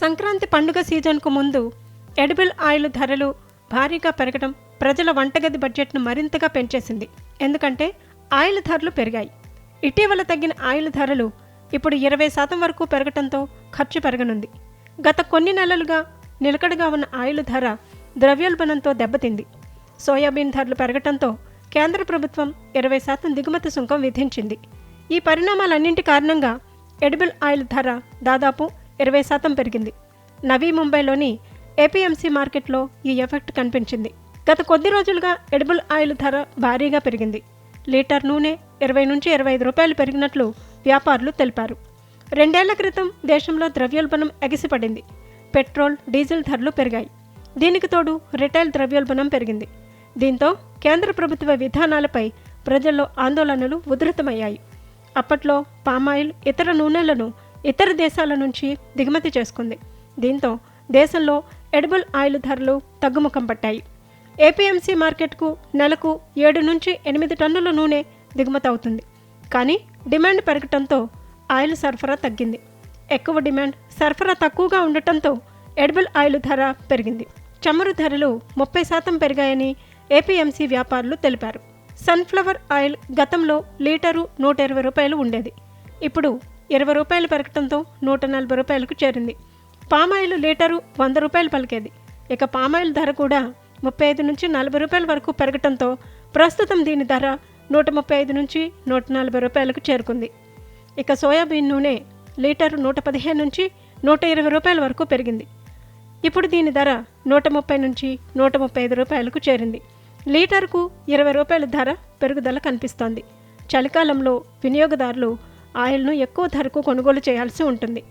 సంక్రాంతి పండుగ సీజన్కు ముందు edible oil ధరలు భారీగా పెరగడం ప్రజల వంటగది బడ్జెట్ను మరింతగా పెంచేసింది. ఎందుకంటే ఆయిల్ ధరలు పెరిగాయి. ఇటీవల తగ్గిన ఆయిల్ ధరలు ఇప్పుడు ఇరవై శాతం వరకు పెరగటంతో ఖర్చు పెరగనుంది. గత కొన్ని నెలలుగా నిలకడగా ఉన్న ఆయిల్ ధర ద్రవ్యోల్బణంతో దెబ్బతింది. సోయాబీన్ ధరలు పెరగటంతో కేంద్ర ప్రభుత్వం ఇరవై శాతం దిగుమతి సుంకం విధించింది. ఈ పరిణామాలన్నింటి కారణంగా ఎడిబుల్ ఆయిల్ ధర దాదాపు ఇరవై శాతం పెరిగింది. నవీ ముంబైలోని ఏపీఎంసీ మార్కెట్లో ఈ ఎఫెక్ట్ కనిపించింది. గత కొద్ది రోజులుగా ఎడిబుల్ ఆయిల్ ధర భారీగా పెరిగింది. లీటర్ నూనె ఇరవై నుంచి ఇరవై ఐదు రూపాయలు పెరిగినట్లు వ్యాపారులు తెలిపారు. రెండేళ్ళ క్రితం దేశంలో ద్రవ్యోల్బణం ఎగిసిపడింది. పెట్రోల్ డీజిల్ ధరలు పెరిగాయి. దీనికి తోడు రిటైల్ ద్రవ్యోల్బణం పెరిగింది. దీంతో కేంద్ర ప్రభుత్వ విధానాలపై ప్రజల్లో ఆందోళనలు ఉధృతమయ్యాయి. అప్పట్లో పామాయిల్ ఇతర నూనెలను ఇతర దేశాల నుంచి దిగుమతి చేసుకుంది. దీంతో దేశంలో ఎడబుల్ ఆయిల్ ధరలు తగ్గుముఖం పట్టాయి. ఏపీఎంసీ మార్కెట్కు నెలకు ఏడు నుంచి ఎనిమిది టన్నుల నూనె దిగుమతి అవుతుంది. కానీ డిమాండ్ పెరగటంతో ఆయిల్ సరఫరా తగ్గింది. ఎక్కువ డిమాండ్ సరఫరా తక్కువగా ఉండటంతో ఎడబుల్ ఆయిల్ ధర పెరిగింది. చమురు ధరలు ముప్పై శాతం పెరిగాయని ఏపీఎంసీ వ్యాపారులు తెలిపారు. సన్ఫ్లవర్ ఆయిల్ గతంలో లీటరు నూట ఇరవై రూపాయలు ఉండేది. ఇప్పుడు ఇరవై రూపాయలు పెరగటంతో నూట నలభై రూపాయలకు చేరింది. పామాయిల్ లీటరు వంద రూపాయలు పలికేది. ఇక పామాయిల్ ధర కూడా ముప్పై ఐదు నుంచి నలభై రూపాయల వరకు పెరగటంతో ప్రస్తుతం దీని ధర నూట ముప్పై ఐదు నుంచి నూట నలభై రూపాయలకు చేరుకుంది. ఇక సోయాబీన్ నూనె లీటరు నూట పదిహేను నుంచి నూట ఇరవై రూపాయల వరకు పెరిగింది. ఇప్పుడు దీని ధర నూట ముప్పై నుంచి నూట ముప్పై ఐదు రూపాయలకు చేరింది. లీటర్కు ఇరవై రూపాయల ధర పెరుగుదల కనిపిస్తోంది. చలికాలంలో వినియోగదారులు ఆయిల్ను ఎక్కువ ధరకు కొనుగోలు చేయాల్సి ఉంటుంది.